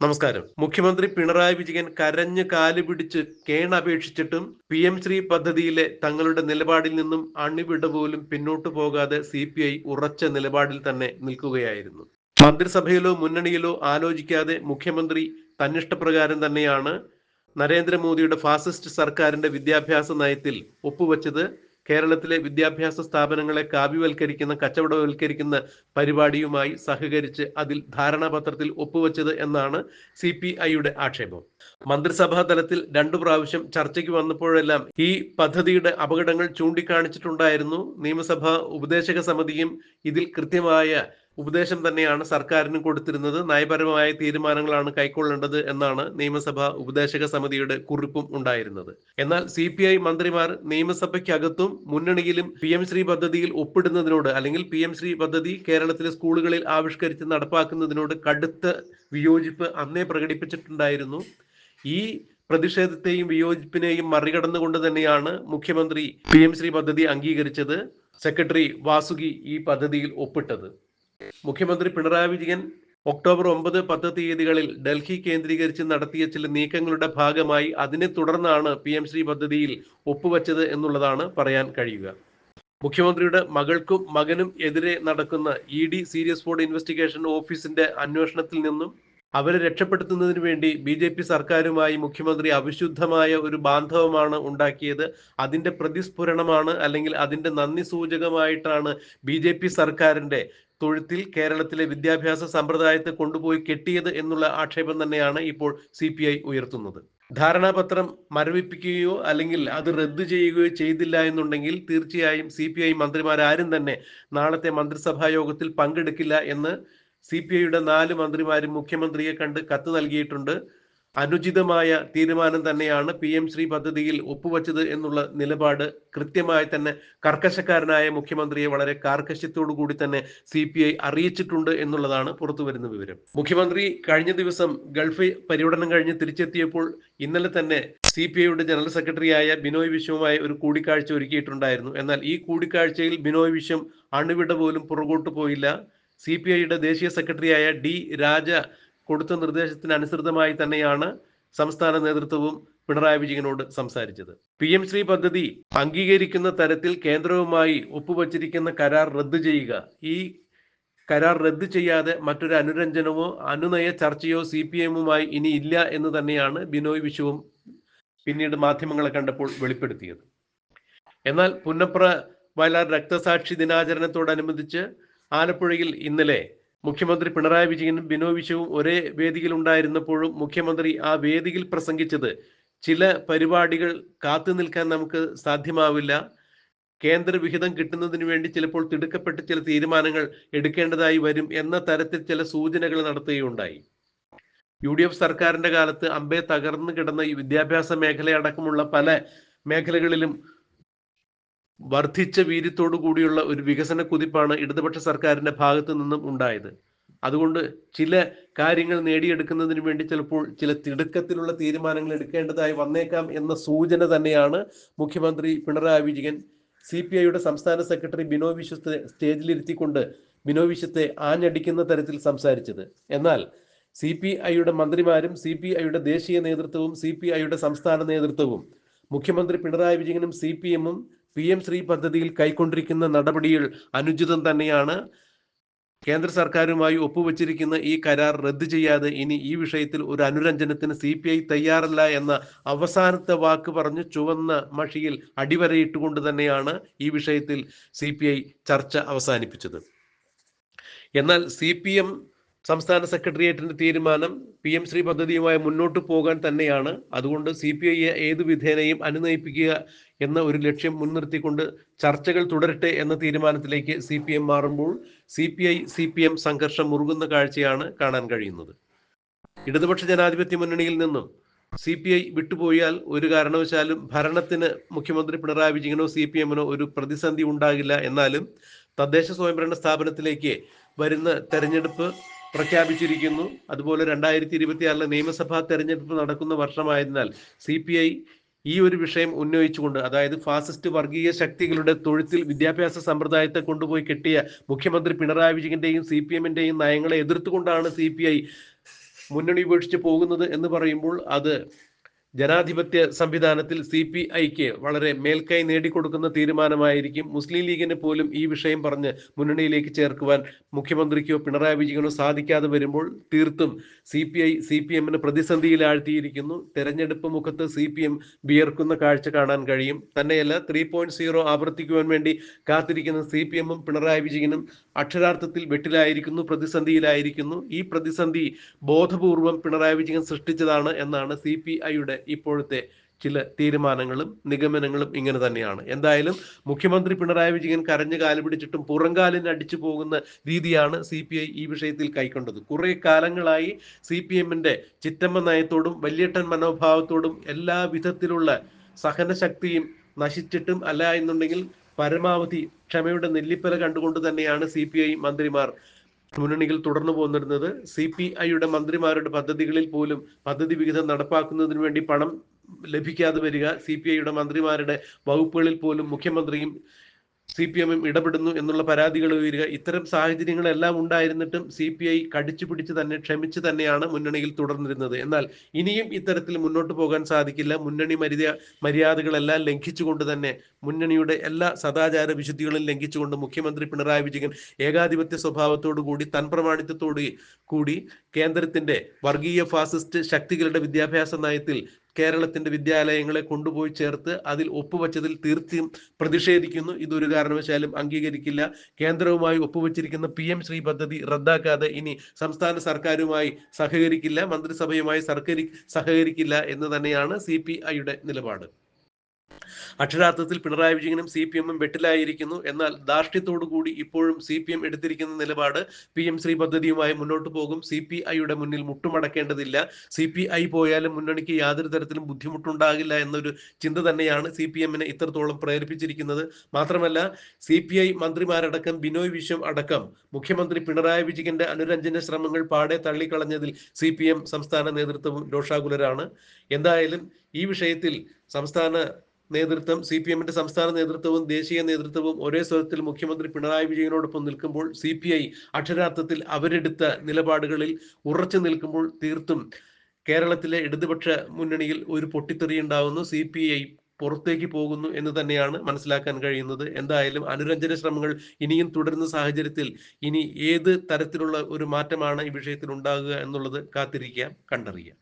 നമസ്കാരം. മുഖ്യമന്ത്രി പിണറായി വിജയൻ കരഞ്ഞ് കാൽ പിടിച്ച് കേണപേക്ഷിച്ചിട്ടും പി എം ശ്രീ പദ്ധതിയിലെ തങ്ങളുടെ നിലപാടിൽ നിന്നും അണിവിട പോലും പിന്നോട്ടു പോകാതെ സി പി ഐ ഉറച്ച നിലപാടിൽ തന്നെ നിൽക്കുകയായിരുന്നു. മന്ത്രിസഭയിലോ മുന്നണിയിലോ ആലോചിക്കാതെ മുഖ്യമന്ത്രി തന്നിഷ്ടപ്രകാരം തന്നെയാണ് നരേന്ദ്രമോദിയുടെ ഫാസിസ്റ്റ് സർക്കാരിന്റെ വിദ്യാഭ്യാസ നയത്തിൽ ഒപ്പുവെച്ചത് കേരളത്തിലെ വിദ്യാഭ്യാസ സ്ഥാപനങ്ങളെ കാവ്യവൽക്കരിക്കുന്ന കച്ചവടവൽക്കരിക്കുന്ന പരിപാടിയുമായി സഹകരിച്ച് അതിൽ ധാരണാപത്രത്തിൽ ഒപ്പുവെച്ചത് എന്നാണ് സി പി ഐയുടെ ആക്ഷേപം. മന്ത്രിസഭാ തലത്തിൽ രണ്ടു പ്രാവശ്യം ചർച്ചയ്ക്ക് വന്നപ്പോഴെല്ലാം ഈ പദ്ധതിയുടെ അപകടങ്ങൾ ചൂണ്ടിക്കാണിച്ചിട്ടുണ്ടായിരുന്നു. നിയമസഭാ ഉപദേശക സമിതിയും ഇതിൽ കൃത്യമായ ഉപദേശം തന്നെയാണ് സർക്കാരിന് കൊടുത്തിരുന്നത്. നയപരമായ തീരുമാനങ്ങളാണ് കൈക്കൊള്ളേണ്ടത് എന്നാണ് നിയമസഭാ ഉപദേശക സമിതിയുടെ കുറിപ്പും ഉണ്ടായിരുന്നത്. എന്നാൽ സി പി ഐ മന്ത്രിമാർ നിയമസഭയ്ക്കകത്തും മുന്നണിയിലും പി എം ശ്രീ പദ്ധതിയിൽ ഒപ്പിടുന്നതിനോട് അല്ലെങ്കിൽ പി എം ശ്രീ പദ്ധതി കേരളത്തിലെ സ്കൂളുകളിൽ ആവിഷ്കരിച്ച് നടപ്പാക്കുന്നതിനോട് കടുത്ത വിയോജിപ്പ് അന്നേ പ്രകടിപ്പിച്ചിട്ടുണ്ടായിരുന്നു. ഈ പ്രതിഷേധത്തെയും വിയോജിപ്പിനെയും മറികടന്നുകൊണ്ട് തന്നെയാണ് മുഖ്യമന്ത്രി പി എം ശ്രീ പദ്ധതി അംഗീകരിച്ചത്. സെക്രട്ടറി വാസുകി ഈ പദ്ധതിയിൽ ഒപ്പിട്ടത്. മുഖ്യമന്ത്രി പിണറായി വിജയൻ ഒക്ടോബർ ഒമ്പത് പത്ത് തീയതികളിൽ ഡൽഹി കേന്ദ്രീകരിച്ച് നടത്തിയ ചില നീക്കങ്ങളുടെ ഭാഗമായി അതിനെ തുടർന്നാണ് പി എം ശ്രീ പദ്ധതിയിൽ ഒപ്പുവച്ചത് എന്നുള്ളതാണ് പറയാൻ കഴിയുക. മുഖ്യമന്ത്രിയുടെ മകൾക്കും മകനും എതിരെ നടക്കുന്ന E D serious fraud investigation ഓഫീസിന്റെ അന്വേഷണത്തിൽ നിന്നും അവരെ രക്ഷപ്പെടുത്തുന്നതിന് വേണ്ടി ബി ജെ പി സർക്കാരുമായി മുഖ്യമന്ത്രി അവിശുദ്ധമായ ഒരു ബാന്ധവമാണ് ഉണ്ടാക്കിയത്. അതിന്റെ പ്രതിസ്ഫുരണമാണ് അല്ലെങ്കിൽ അതിന്റെ നന്ദി സൂചകമായിട്ടാണ് ബി ജെ പി സർക്കാരിന്റെ തൊഴുത്തിൽ കേരളത്തിലെ വിദ്യാഭ്യാസ സമ്പ്രദായത്തെ കൊണ്ടുപോയി കെട്ടിയത് എന്നുള്ള ആക്ഷേപം തന്നെയാണ് ഇപ്പോൾ സി പി ഐ ഉയർത്തുന്നത്. ധാരണാപത്രം മരവിപ്പിക്കുകയോ അല്ലെങ്കിൽ അത് റദ്ദു ചെയ്യുകയോ ചെയ്തില്ല എന്നുണ്ടെങ്കിൽ തീർച്ചയായും സി പി ഐ മന്ത്രിമാരാരും തന്നെ നാളത്തെ മന്ത്രിസഭാ യോഗത്തിൽ പങ്കെടുക്കില്ല എന്ന് സി പി ഐയുടെ നാല് മന്ത്രിമാരും മുഖ്യമന്ത്രിയെ കണ്ട് കത്ത് നൽകിയിട്ടുണ്ട്. അനുചിതമായ തീരുമാനം തന്നെയാണ് പി എം ശ്രീ പദ്ധതിയിൽ ഒപ്പുവച്ചത് എന്നുള്ള നിലപാട് കൃത്യമായി തന്നെ കർക്കശക്കാരനായ മുഖ്യമന്ത്രിയെ വളരെ കൂടി തന്നെ സി പി ഐ അറിയിച്ചിട്ടുണ്ട് എന്നുള്ളതാണ് പുറത്തുവരുന്ന വിവരം. മുഖ്യമന്ത്രി കഴിഞ്ഞ ദിവസം ഗൾഫ് പര്യടനം കഴിഞ്ഞ് തിരിച്ചെത്തിയപ്പോൾ ഇന്നലെ തന്നെ സി പി ഐയുടെ ജനറൽ സെക്രട്ടറിയായ ബിനോയ് വിശ്വവുമായി ഒരു കൂടിക്കാഴ്ച ഒരുക്കിയിട്ടുണ്ടായിരുന്നു. എന്നാൽ ഈ കൂടിക്കാഴ്ചയിൽ ബിനോയ് വിശ്വം അണുവിട പോലും പുറകോട്ട് പോയില്ല. സി പി ഐയുടെ ദേശീയ സെക്രട്ടറിയായ ഡി രാജ കൊടുത്ത നിർദ്ദേശത്തിന് അനുസൃതമായി തന്നെയാണ് സംസ്ഥാന നേതൃത്വവും പിണറായി വിജയനോട് സംസാരിച്ചത്. പി എം ശ്രീ പദ്ധതി അംഗീകരിക്കുന്ന തരത്തിൽ കേന്ദ്രവുമായി ഒപ്പുവച്ചിരിക്കുന്ന കരാർ റദ്ദു ചെയ്യുക. ഈ കരാർ റദ്ദു ചെയ്യാതെ മറ്റൊരു അനുരഞ്ജനമോ അനുനയ ചർച്ചയോ സി പി എമ്മുമായി ഇനി ഇല്ല എന്ന് തന്നെയാണ് ബിനോയ് വിശ്വവും പിന്നീട് മാധ്യമങ്ങളെ കണ്ടപ്പോൾ വെളിപ്പെടുത്തിയത്. എന്നാൽ പുന്നപ്ര വയലാർ രക്തസാക്ഷി ദിനാചരണത്തോടനുബന്ധിച്ച് ആലപ്പുഴയിൽ ഇന്നലെ മുഖ്യമന്ത്രി പിണറായി വിജയനും ബിനോ വിശ്വവും ഒരേ വേദിയിൽ ഉണ്ടായിരുന്നപ്പോഴും മുഖ്യമന്ത്രി ആ വേദിയിൽ പ്രസംഗിച്ചത് ചില പരിപാടികൾ കാത്തു നിൽക്കാൻ നമുക്ക് സാധ്യമാവില്ല. കേന്ദ്ര വിഹിതം കിട്ടുന്നതിന് വേണ്ടി ചിലപ്പോൾ തിടുക്കപ്പെട്ട് ചില തീരുമാനങ്ങൾ എടുക്കേണ്ടതായി വരും എന്ന തരത്തിൽ ചില സൂചനകൾ നടത്തുകയുണ്ടായി. യു ഡി എഫ് സർക്കാരിന്റെ കാലത്ത് അമ്പേ തകർന്നു കിടന്ന വിദ്യാഭ്യാസ മേഖലയടക്കമുള്ള പല മേഖലകളിലും വർദ്ധിച്ച വീര്യത്തോടു കൂടിയുള്ള ഒരു വികസന കുതിപ്പാണ് ഇടതുപക്ഷ സർക്കാരിന്റെ ഭാഗത്തു നിന്നും ഉണ്ടായത്. അതുകൊണ്ട് ചില കാര്യങ്ങൾ നേടിയെടുക്കുന്നതിന് വേണ്ടി ചിലപ്പോൾ ചില തിടുക്കത്തിലുള്ള തീരുമാനങ്ങൾ എടുക്കേണ്ടതായി വന്നേക്കാം എന്ന സൂചന തന്നെയാണ് മുഖ്യമന്ത്രി പിണറായി വിജയൻ സി പി ഐയുടെ സംസ്ഥാന സെക്രട്ടറി ബിനോ വിശ്വത്തെ സ്റ്റേജിലിരുത്തിക്കൊണ്ട് ബിനോ വിശ്വത്തെ ആഞ്ഞടിക്കുന്ന തരത്തിൽ സംസാരിച്ചത്. എന്നാൽ സി പി ഐയുടെ മന്ത്രിമാരും സി പി ഐയുടെ ദേശീയ നേതൃത്വവും സി പി ഐയുടെ സംസ്ഥാന നേതൃത്വവും മുഖ്യമന്ത്രി പിണറായി വിജയനും സി പി എമ്മും പി എം ശ്രീ പദ്ധതിയിൽ കൈക്കൊണ്ടിരിക്കുന്ന നടപടിയിൽ അനുചിതം തന്നെയാണ്. കേന്ദ്ര സർക്കാരുമായി ഒപ്പുവെച്ചിരിക്കുന്ന ഈ കരാർ റദ്ദു ചെയ്യാതെ ഇനി ഈ വിഷയത്തിൽ ഒരു അനുരഞ്ജനത്തിന് സി പി ഐ തയ്യാറല്ല എന്ന അവസാനത്തെ വാക്ക് പറഞ്ഞ് ചുവന്ന മഷിയിൽ അടിവരയിട്ടുകൊണ്ട് തന്നെയാണ് ഈ വിഷയത്തിൽ സി ചർച്ച അവസാനിപ്പിച്ചത്. എന്നാൽ സി സംസ്ഥാന സെക്രട്ടേറിയറ്റിന്റെ തീരുമാനം പി എം ശ്രീ പദ്ധതിയുമായി മുന്നോട്ട് പോകാൻ തന്നെയാണ്. അതുകൊണ്ട് സി പി ഐയെ ഏത് വിധേനയും അനുനയിപ്പിക്കുക എന്ന ഒരു ലക്ഷ്യം മുൻനിർത്തിക്കൊണ്ട് ചർച്ചകൾ തുടരട്ടെ എന്ന തീരുമാനത്തിലേക്ക് സി പി എം മാറുമ്പോൾ C P I C P M സംഘർഷം മുറുകുന്ന കാഴ്ചയാണ് കാണാൻ കഴിയുന്നത്. ഇടതുപക്ഷ ജനാധിപത്യ മുന്നണിയിൽ നിന്നും സി പി ഐ വിട്ടുപോയാൽ ഒരു കാരണവശാലും ഭരണത്തിന് മുഖ്യമന്ത്രി പിണറായി വിജയനോ സി പി എമ്മിനോ ഒരു പ്രതിസന്ധി ഉണ്ടാകില്ല. എന്നാലും തദ്ദേശ സ്വയംഭരണ സ്ഥാപനത്തിലേക്ക് വരുന്ന തെരഞ്ഞെടുപ്പ് പ്രഖ്യാപിച്ചിരിക്കുന്നു. അതുപോലെ രണ്ടായിരത്തി ഇരുപത്തിയാറിലെ നിയമസഭാ തെരഞ്ഞെടുപ്പ് നടക്കുന്ന വർഷമായതിനാൽ സി പി ഐ ഈ ഒരു വിഷയം ഉന്നയിച്ചുകൊണ്ട് അതായത് ഫാസിസ്റ്റ് വർഗീയ ശക്തികളുടെ തൊഴുത്തിൽ വിദ്യാഭ്യാസ സമ്പ്രദായത്തെ കൊണ്ടുപോയി കെട്ടിയ മുഖ്യമന്ത്രി പിണറായി വിജയന്റെയും സി പി എമ്മിന്റെയും നയങ്ങളെ എതിർത്തുകൊണ്ടാണ് സി പി ഐ മുന്നണി ഉപേക്ഷിച്ച് പോകുന്നത് എന്ന് പറയുമ്പോൾ അത് ജനാധിപത്യ സംവിധാനത്തിൽ സി പി ഐക്ക് വളരെ മേൽക്കൈ നേടിക്കൊടുക്കുന്ന തീരുമാനമായിരിക്കും മുസ്ലിം ലീഗിന് പോലും ഈ വിഷയം പറഞ്ഞ് മുന്നണിയിലേക്ക് ചേർക്കുവാൻ മുഖ്യമന്ത്രിക്കോ പിണറായി വിജയനോ സാധിക്കാതെ വരുമ്പോൾ തീർത്തും C P I C P എമ്മിന് പ്രതിസന്ധിയിലാഴ്ത്തിയിരിക്കുന്നു. തെരഞ്ഞെടുപ്പ് മുഖത്ത് സി പി എം വിയർക്കുന്ന കാഴ്ച കാണാൻ കഴിയും. തന്നെയല്ല ത്രീ പോയിന്റ് സീറോ ആവർത്തിക്കുവാൻ വേണ്ടി കാത്തിരിക്കുന്ന സി പി എമ്മും പിണറായി വിജയനും അക്ഷരാർത്ഥത്തിൽ വെട്ടിലായിരിക്കുന്നു പ്രതിസന്ധിയിലായിരിക്കുന്നു. ഈ പ്രതിസന്ധി ബോധപൂർവം പിണറായി വിജയൻ സൃഷ്ടിച്ചതാണ് എന്നാണ് സി പി ഐയുടെ ഇപ്പോഴത്തെ ചില തീരുമാനങ്ങളും നിഗമനങ്ങളും ഇങ്ങനെ തന്നെയാണ്. എന്തായാലും മുഖ്യമന്ത്രി പിണറായി വിജയൻ കരഞ്ഞു കാൽ പിടിച്ചിട്ടും പുറംകാലിന് അടിച്ചു പോകുന്ന രീതിയാണ് സി പി ഐ ഈ വിഷയത്തിൽ കൈക്കൊണ്ടത്. കുറെ കാലങ്ങളായി സി പി എമ്മിന്റെ ചിറ്റമ്മ നയത്തോടും വല്യേട്ടൻ മനോഭാവത്തോടും എല്ലാ വിധത്തിലുള്ള സഹനശക്തിയും നശിച്ചിട്ടും അല്ല എന്നുണ്ടെങ്കിൽ പരമാവധി ക്ഷമയുടെ നെല്ലിപ്പല കണ്ടുകൊണ്ട് തന്നെയാണ് സി പി ഐ മന്ത്രിമാർ മുന്നണികൾ തുടർന്നു പോന്നിരുന്നത്. സി പി ഐയുടെ മന്ത്രിമാരുടെ പദ്ധതികളിൽ പോലും പദ്ധതി വിഹിതം നടപ്പാക്കുന്നതിന് വേണ്ടി പണം ലഭിക്കാതെ വരിക സി പി ഐയുടെ മന്ത്രിമാരുടെ വകുപ്പുകളിൽ പോലും മുഖ്യമന്ത്രിയും സി പി എമ്മും ഇടപെടുന്നു എന്നുള്ള പരാതികൾ ഉയരുക. ഇത്തരം സാഹചര്യങ്ങളെല്ലാം ഉണ്ടായിരുന്നിട്ടും സി പി ഐ കടിച്ചു പിടിച്ച് തന്നെ ക്ഷമിച്ച് തന്നെയാണ് മുന്നണിയിൽ തുടർന്നിരുന്നത്. എന്നാൽ ഇനിയും ഇത്തരത്തിൽ മുന്നോട്ട് പോകാൻ സാധിക്കില്ല. മുന്നണി മര്യാദ മര്യാദകളെല്ലാം ലംഘിച്ചുകൊണ്ട് തന്നെ മുന്നണിയുടെ എല്ലാ സദാചാര വിശുദ്ധികളും ലംഘിച്ചുകൊണ്ട് മുഖ്യമന്ത്രി പിണറായി വിജയൻ ഏകാധിപത്യ സ്വഭാവത്തോടു കൂടി തൻപ്രമാണിത്വത്തോടു കൂടി കേന്ദ്രത്തിന്റെ വർഗീയ ഫാസിസ്റ്റ് ശക്തികളുടെ വിദ്യാഭ്യാസ നയത്തിൽ കേരളത്തിന്റെ വിദ്യാലയങ്ങളെ കൊണ്ടുപോയി ചേർത്ത് അതിൽ ഒപ്പുവച്ചതിൽ തീർച്ചയായും പ്രതിഷേധിക്കുന്നു. ഇതൊരു കാരണവശാലും അംഗീകരിക്കില്ല. കേന്ദ്രവുമായി ഒപ്പുവച്ചിരിക്കുന്ന പി എം ശ്രീ പദ്ധതി റദ്ദാക്കാതെ ഇനി സംസ്ഥാന സർക്കാരുമായി സഹകരിക്കില്ല മന്ത്രിസഭയുമായി സർക്കരി സഹകരിക്കില്ല എന്ന് തന്നെയാണ് സി പി ഐയുടെ നിലപാട്. അക്ഷരാർത്ഥത്തിൽ പിണറായി വിജയനും സി പി എമ്മും വെട്ടിലായിരിക്കുന്നു. എന്നാൽ കൂടി ഇപ്പോഴും സി പി എം എടുത്തിരിക്കുന്ന നിലപാട് പി എം ശ്രീ പദ്ധതിയുമായി മുന്നോട്ട് പോകും. സി പി ഐയുടെ മുന്നിൽ മുട്ടുമടക്കേണ്ടതില്ല. സി പി ഐ പോയാലും മുന്നണിക്ക് യാതൊരു തരത്തിലും ബുദ്ധിമുട്ടുണ്ടാകില്ല എന്നൊരു ചിന്ത തന്നെയാണ് സി പി എമ്മിനെ ഇത്രത്തോളം പ്രേരിപ്പിച്ചിരിക്കുന്നത്. മാത്രമല്ല സി പി ഐ മന്ത്രിമാരടക്കം ബിനോയ് വിശ്വം അടക്കം മുഖ്യമന്ത്രി പിണറായി വിജയന്റെ അനുരഞ്ജന ശ്രമങ്ങൾ പാടെ തള്ളിക്കളഞ്ഞതിൽ സി പി എം സംസ്ഥാന നേതൃത്വവും രോഷാകുലരാണ്. എന്തായാലും ഈ വിഷയത്തിൽ സംസ്ഥാന നേതൃത്വം സി പി എമ്മിന്റെ സംസ്ഥാന നേതൃത്വവും ദേശീയ നേതൃത്വവും ഒരേ സ്വരത്തിൽ മുഖ്യമന്ത്രി പിണറായി വിജയനോടൊപ്പം നിൽക്കുമ്പോൾ സി പി ഐ അക്ഷരാർത്ഥത്തിൽ അവരെടുത്ത നിലപാടുകളിൽ ഉറച്ചു നിൽക്കുമ്പോൾ തീർത്തും കേരളത്തിലെ ഇടതുപക്ഷ മുന്നണിയിൽ ഒരു പൊട്ടിത്തെറി ഉണ്ടാവുന്നു. സി പി ഐ പുറത്തേക്ക് പോകുന്നു എന്ന് തന്നെയാണ് മനസ്സിലാക്കാൻ കഴിയുന്നത്. എന്തായാലും അനുരഞ്ജന ശ്രമങ്ങൾ ഇനിയും തുടരുന്ന സാഹചര്യത്തിൽ ഇനി ഏത് തരത്തിലുള്ള ഒരു മാറ്റമാണ് ഈ വിഷയത്തിൽ ഉണ്ടാകുക എന്നുള്ളത് കാത്തിരിക്കാം കണ്ടറിയാം.